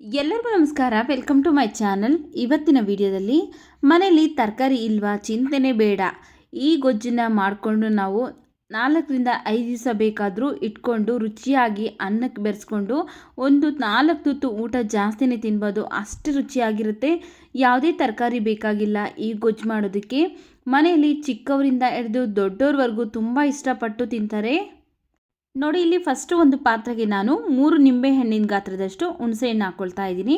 ಎಲ್ಲರಿಗೂ ನಮಸ್ಕಾರ. Welcome to my channel ಇವತ್ತಿನ ವಿಡಿಯೋದಲ್ಲಿ ಮನೇಲಿ ತರಕಾರಿ ಇಲ್ವಾ? ಚಿಂತೆನೆ ಬೇಡ. ಈ ಗೊಜ್ಜನ್ನು ಮಾಡಿಕೊಂಡು ನಾವು ನಾಲ್ಕರಿಂದ ಐದು ದಿವಸ ಬೇಕಾದರೂ ಇಟ್ಕೊಂಡು ರುಚಿಯಾಗಿ ಅನ್ನಕ್ಕೆ ಬೆರೆಸ್ಕೊಂಡು ಒಂದು ನಾಲ್ಕು ತುತ್ತು ಊಟ ಜಾಸ್ತಿನೇ ತಿನ್ಬೋದು. ಅಷ್ಟು ರುಚಿಯಾಗಿರುತ್ತೆ. ಯಾವುದೇ ತರಕಾರಿ ಬೇಕಾಗಿಲ್ಲ ಈ ಗೊಜ್ಜು ಮಾಡೋದಕ್ಕೆ. ಮನೆಯಲ್ಲಿ ಚಿಕ್ಕವರಿಂದ ಹಿಡಿದು ದೊಡ್ಡವ್ರವರೆಗೂ ತುಂಬ ಇಷ್ಟಪಟ್ಟು ತಿಂತಾರೆ. ನೋಡಿ, ಇಲ್ಲಿ ಫಸ್ಟು ಒಂದು ಪಾತ್ರೆಗೆ ನಾನು ಮೂರು ನಿಂಬೆ ಹಣ್ಣಿನ ಗಾತ್ರದಷ್ಟು ಹುಣಸೆಹಣ್ಣು ಹಾಕ್ಕೊಳ್ತಾ ಇದ್ದೀನಿ.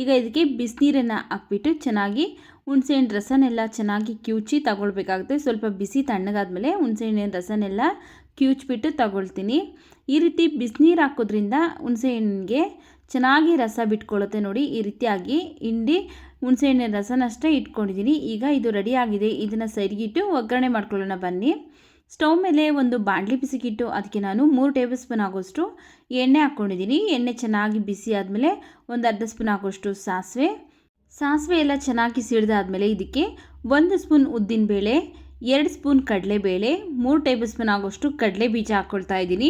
ಈಗ ಇದಕ್ಕೆ ಬಿಸಿನೀರನ್ನು ಹಾಕ್ಬಿಟ್ಟು ಚೆನ್ನಾಗಿ ಹುಣಸೆಹಣ್ಣು ರಸನೆಲ್ಲ ಚೆನ್ನಾಗಿ ಕಿವುಚಿ ತಗೊಳ್ಬೇಕಾಗುತ್ತೆ. ಸ್ವಲ್ಪ ಬಿಸಿ ತಣ್ಣಗಾದ್ಮೇಲೆ ಹುಣಸೆಹಣ್ಣಿನ ರಸನೆಲ್ಲ ಕಿವುಚ್ಬಿಟ್ಟು ತಗೊಳ್ತೀನಿ. ಈ ರೀತಿ ಬಿಸಿನೀರು ಹಾಕೋದ್ರಿಂದ ಹುಣಸೆಹಣ್ಣಿಗೆ ಚೆನ್ನಾಗಿ ರಸ ಬಿಟ್ಕೊಳ್ಳುತ್ತೆ ನೋಡಿ. ಈ ರೀತಿಯಾಗಿ ಹಿಂಡಿ ಹುಣಸೆಹಣ್ಣಿನ ರಸನಷ್ಟೇ ಇಟ್ಕೊಂಡಿದ್ದೀನಿ. ಈಗ ಇದು ರೆಡಿಯಾಗಿದೆ ಇದನ್ನು ಸರಿಗಿಟ್ಟು ಒಗ್ಗರಣೆ ಮಾಡ್ಕೊಳ್ಳೋಣ ಬನ್ನಿ. ಸ್ಟವ್ ಮೇಲೆ ಒಂದು ಬಾಣಲಿ ಬಿಸಿಗಿಟ್ಟು, ಅದಕ್ಕೆ ನಾನು ಮೂರು ಟೇಬಲ್ ಸ್ಪೂನ್ ಆಗೋಷ್ಟು ಎಣ್ಣೆ ಹಾಕ್ಕೊಂಡಿದ್ದೀನಿ. ಎಣ್ಣೆ ಚೆನ್ನಾಗಿ ಬಿಸಿ ಆದಮೇಲೆ ಒಂದು ಅರ್ಧ ಸ್ಪೂನ್ ಹಾಕೋಷ್ಟು ಸಾಸಿವೆ. ಸಾಸಿವೆ ಎಲ್ಲ ಚೆನ್ನಾಗಿ ಸಿಡಿದಾದ್ಮೇಲೆ ಇದಕ್ಕೆ ಒಂದು ಸ್ಪೂನ್ ಉದ್ದಿನಬೇಳೆ ಎರಡು ಸ್ಪೂನ್ ಕಡಲೆಬೇಳೆ, ಮೂರು ಟೇಬಲ್ ಸ್ಪೂನ್ ಆಗೋಷ್ಟು ಕಡಲೆ ಬೀಜ ಹಾಕ್ಕೊಳ್ತಾ ಇದ್ದೀನಿ.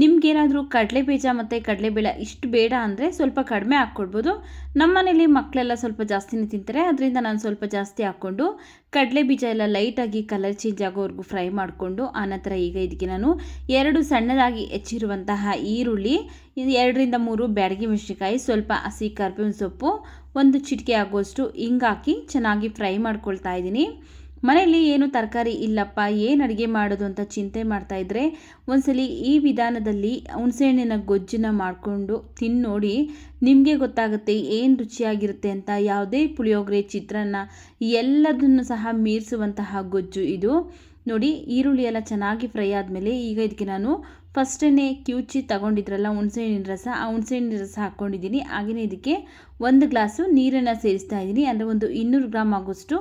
ನಿಮ್ಗೇನಾದರೂ ಕಡಲೆ ಬೀಜ ಮತ್ತು ಕಡಲೆಬೇಳೆ ಇಷ್ಟು ಬೇಡ ಅಂದರೆ ಸ್ವಲ್ಪ ಕಡಿಮೆ ಹಾಕ್ಕೊಳ್ಬೋದು ನಮ್ಮ ಮನೇಲಿ ಮಕ್ಕಳೆಲ್ಲ ಸ್ವಲ್ಪ ಜಾಸ್ತಿನೇ ತಿಂತಾರೆ, ಅದರಿಂದ ನಾನು ಸ್ವಲ್ಪ ಜಾಸ್ತಿ ಹಾಕ್ಕೊಂಡು ಕಡಲೆ ಬೀಜ ಎಲ್ಲ ಲೈಟಾಗಿ ಕಲರ್ ಚೇಂಜ್ ಆಗೋವರೆಗೂ ಫ್ರೈ ಮಾಡಿಕೊಂಡು ಆನಂತರ ಈಗ ಇದಕ್ಕೆ ನಾನು ಎರಡು ಸಣ್ಣದಾಗಿ ಹೆಚ್ಚಿರುವಂತಹ ಈರುಳ್ಳಿ ಎರಡರಿಂದ ಮೂರು ಬ್ಯಾಡಗಿ ಮೆಣಸಿನ್ಕಾಯಿ, ಸ್ವಲ್ಪ ಹಸಿ ಕರ್ಬೇವಿನ ಸೊಪ್ಪು, ಒಂದು ಚಿಟಿಕೆ ಆಗುವಷ್ಟು ಹಿಂಗಾಕಿ ಚೆನ್ನಾಗಿ ಫ್ರೈ ಮಾಡ್ಕೊಳ್ತಾ ಇದ್ದೀನಿ. ಮನೆಯಲ್ಲಿ ಏನು ತರಕಾರಿ ಇಲ್ಲಪ್ಪ, ಏನು ಅಡುಗೆ ಮಾಡೋದು ಅಂತ ಚಿಂತೆ ಮಾಡ್ತಾಯಿದ್ರೆ ಒಂದ್ಸಲಿ ಈ ವಿಧಾನದಲ್ಲಿ ಹುಣಸೆಹಣ್ಣಿನ ಗೊಜ್ಜನ್ನ ಮಾಡಿಕೊಂಡು ತಿನ್ನೋಡಿ ನಿಮಗೆ ಗೊತ್ತಾಗುತ್ತೆ ಏನು ರುಚಿಯಾಗಿರುತ್ತೆ ಅಂತ. ಯಾವುದೇ ಪುಳಿಯೋಗರೆ, ಚಿತ್ರಾನ್ನ ಎಲ್ಲದನ್ನು ಸಹ ಮೀರಿಸುವಂತಹ ಗೊಜ್ಜು ಇದು. ನೋಡಿ ಈರುಳ್ಳಿ ಎಲ್ಲ ಚೆನ್ನಾಗಿ ಫ್ರೈ ಆದಮೇಲೆ ಈಗ ಇದಕ್ಕೆ ನಾನು ಫಸ್ಟೇ ಕ್ಯೂಚಿ ತಗೊಂಡಿದ್ರಲ್ಲ ಹುಣಸೆಹಣ್ಣಿನ ರಸ, ಆ ಹುಣಸೆಹಣ್ಣಿನ ರಸ ಹಾಕ್ಕೊಂಡಿದ್ದೀನಿ. ಹಾಗೆಯೇ ಇದಕ್ಕೆ ಒಂದು ಗ್ಲಾಸು ನೀರನ್ನು ಸೇರಿಸ್ತಾ ಇದ್ದೀನಿ. ಅಂದರೆ ಒಂದು ಇನ್ನೂರು ಗ್ರಾಮ್ ಆಗೋಷ್ಟು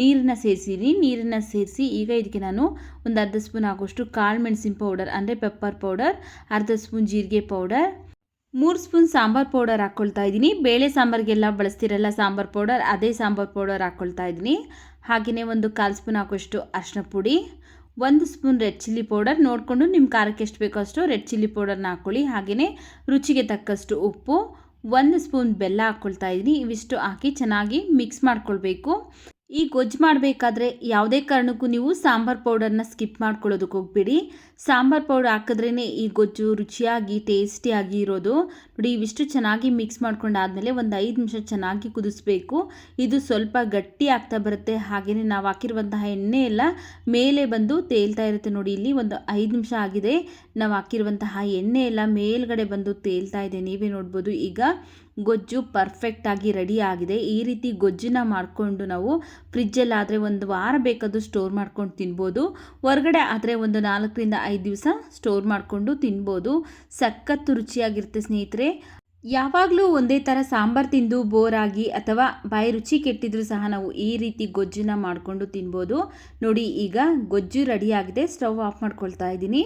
ನೀರನ್ನು ಸೇರಿಸಿದ್ದೀನಿ. ನೀರನ್ನು ಸೇರಿಸಿ ಈಗ ಇದಕ್ಕೆ ನಾನು ಒಂದು ಅರ್ಧ ಸ್ಪೂನ್ ಆಗೋಷ್ಟು ಕಾಳು ಮೆಣಸಿನ ಪೌಡರ್, ಅಂದರೆ ಪೆಪ್ಪರ್ ಪೌಡರ್ ಅರ್ಧ ಸ್ಪೂನ್ ಜೀರಿಗೆ ಪೌಡರ್ ಮೂರು ಸ್ಪೂನ್ ಸಾಂಬಾರು ಪೌಡರ್ ಹಾಕ್ಕೊಳ್ತಾ ಇದ್ದೀನಿ. ಬೇಳೆ ಸಾಂಬಾರಿಗೆಲ್ಲ ಬಳಸ್ತಿರಲ್ಲ ಸಾಂಬಾರು ಪೌಡರ್, ಅದೇ ಸಾಂಬಾರು ಪೌಡರ್ ಹಾಕ್ಕೊಳ್ತಾ ಇದ್ದೀನಿ. ಹಾಗೆಯೇ ಒಂದು ಕಾಲು ಸ್ಪೂನ್ ಹಾಕೋಷ್ಟು ಅರ್ಶಿನ ಪುಡಿ, ಒಂದು ಸ್ಪೂನ್ ರೆಡ್ ಚಿಲ್ಲಿ ಪೌಡರ್. ನೋಡಿಕೊಂಡು ನಿಮ್ಮ ಖಾರಕ್ಕೆ ಎಷ್ಟು ಬೇಕೋ ಅಷ್ಟು ರೆಡ್ ಚಿಲ್ಲಿ ಪೌಡರ್ನ ಹಾಕ್ಕೊಳ್ಳಿ ಹಾಗೆಯೇ ರುಚಿಗೆ ತಕ್ಕಷ್ಟು ಉಪ್ಪು, ಒಂದು ಸ್ಪೂನ್ ಬೆಲ್ಲ ಹಾಕ್ಕೊಳ್ತಾ ಇದ್ದೀನಿ. ಇವಿಷ್ಟು ಹಾಕಿ ಚೆನ್ನಾಗಿ ಮಿಕ್ಸ್ ಮಾಡ್ಕೊಳ್ಬೇಕು. ಈ ಗೊಜ್ಜು ಮಾಡಬೇಕಾದ್ರೆ ಯಾವುದೇ ಕಾರಣಕ್ಕೂ ನೀವು ಸಾಂಬಾರು ಪೌಡರ್ನ ಸ್ಕಿಪ್ ಮಾಡ್ಕೊಳ್ಳೋದಕ್ಕೆ ಹೋಗ್ಬೇಡಿ. ಸಾಂಬಾರು ಪೌಡರ್ ಹಾಕಿದ್ರೇ ಈ ಗೊಜ್ಜು ರುಚಿಯಾಗಿ, ಟೇಸ್ಟಿಯಾಗಿ ಇರೋದು. ನೋಡಿ, ಇವಿಷ್ಟು ಚೆನ್ನಾಗಿ ಮಿಕ್ಸ್ ಮಾಡ್ಕೊಂಡಾದಮೇಲೆ ಒಂದು ಐದು ನಿಮಿಷ ಚೆನ್ನಾಗಿ ಕುದಿಸ್ಬೇಕು. ಇದು ಸ್ವಲ್ಪ ಗಟ್ಟಿ ಆಗ್ತಾ ಬರುತ್ತೆ. ಹಾಗೆಯೇ ನಾವು ಹಾಕಿರುವಂತಹ ಎಣ್ಣೆ ಎಲ್ಲ ಮೇಲೆ ಬಂದು ತೇಲ್ತಾ ಇರುತ್ತೆ ನೋಡಿ, ಇಲ್ಲಿ ಒಂದು ಐದು ನಿಮಿಷ ಆಗಿದೆ. ನಾವು ಹಾಕಿರುವಂತಹ ಎಣ್ಣೆ ಎಲ್ಲ ಮೇಲ್ಗಡೆ ಬಂದು ತೇಲ್ತಾ ಇದೆ. ನೀವೇ ನೋಡ್ಬೋದು. ಈಗ ಗೊಜ್ಜು ಪರ್ಫೆಕ್ಟಾಗಿ ರೆಡಿ ಆಗಿದೆ. ಈ ರೀತಿ ಗೊಜ್ಜನ್ನ ಮಾಡಿಕೊಂಡು ನಾವು ಫ್ರಿಜ್ಜಲ್ಲಾದರೆ ಒಂದು ವಾರ ಬೇಕಾದರೂ ಸ್ಟೋರ್ ಮಾಡ್ಕೊಂಡು ತಿನ್ಬೋದು. ಹೊರಗಡೆ ಆದರೆ ಒಂದು ನಾಲ್ಕರಿಂದ ಐದು ದಿವಸ ಸ್ಟೋರ್ ಮಾಡಿಕೊಂಡು ತಿನ್ಬೋದು. ಸಖತ್ತು ರುಚಿಯಾಗಿರುತ್ತೆ ಸ್ನೇಹಿತರೆ. ಯಾವಾಗಲೂ ಒಂದೇ ಥರ ಸಾಂಬಾರು ತಿಂದು ಬೋರಾಗಿ ಅಥವಾ ಬಾಯಿ ರುಚಿ ಕೆಟ್ಟಿದ್ರೂ ಸಹ ನಾವು ಈ ರೀತಿ ಗೊಜ್ಜನ್ನ ಮಾಡಿಕೊಂಡು ತಿನ್ಬೋದು. ನೋಡಿ ಈಗ ಗೊಜ್ಜು ರೆಡಿಯಾಗಿದೆ ಸ್ಟವ್ ಆಫ್ ಮಾಡ್ಕೊಳ್ತಾ ಇದ್ದೀನಿ.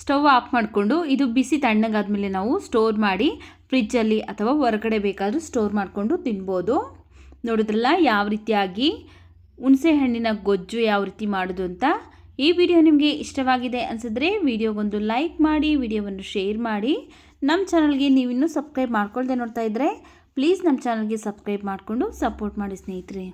ಸ್ಟವ್ ಆಫ್ ಮಾಡಿಕೊಂಡು ಇದು ಬಿಸಿ ತಣ್ಣಗಾದ್ಮೇಲೆ ನಾವು ಸ್ಟೋರ್ ಮಾಡಿ ಫ್ರಿಜ್ಜಲ್ಲಿ ಅಥವಾ ಹೊರಗಡೆ ಬೇಕಾದರೂ ಸ್ಟೋರ್ ಮಾಡಿಕೊಂಡು ತಿನ್ಬೋದು. ನೋಡಿದ್ರಲ್ಲ, ಯಾವ ರೀತಿಯಾಗಿ ಹುಣಸೆ ಹಣ್ಣಿನ ಗೊಜ್ಜು ಯಾವ ರೀತಿ ಮಾಡೋದು ಅಂತ? ಈ ವಿಡಿಯೋ ನಿಮಗೆ ಇಷ್ಟವಾಗಿದೆ ಅನಿಸಿದ್ರೆ ವಿಡಿಯೋಗೊಂದು ಲೈಕ್ ಮಾಡಿ, ವಿಡಿಯೋವನ್ನು ಶೇರ್ ಮಾಡಿ. ನಮ್ಮ ಚಾನಲ್ಗೆ ನೀವಿನ್ನೂ ಸಬ್ಸ್ಕ್ರೈಬ್ ಮಾಡ್ಕೊಳ್ದೆ ನೋಡ್ತಾ ಇದ್ದರೆ ಪ್ಲೀಸ್ ನಮ್ಮ ಚಾನಲ್ಗೆ ಸಬ್ಸ್ಕ್ರೈಬ್ ಮಾಡಿಕೊಂಡು ಸಪೋರ್ಟ್ ಮಾಡಿ ಸ್ನೇಹಿತರೆ.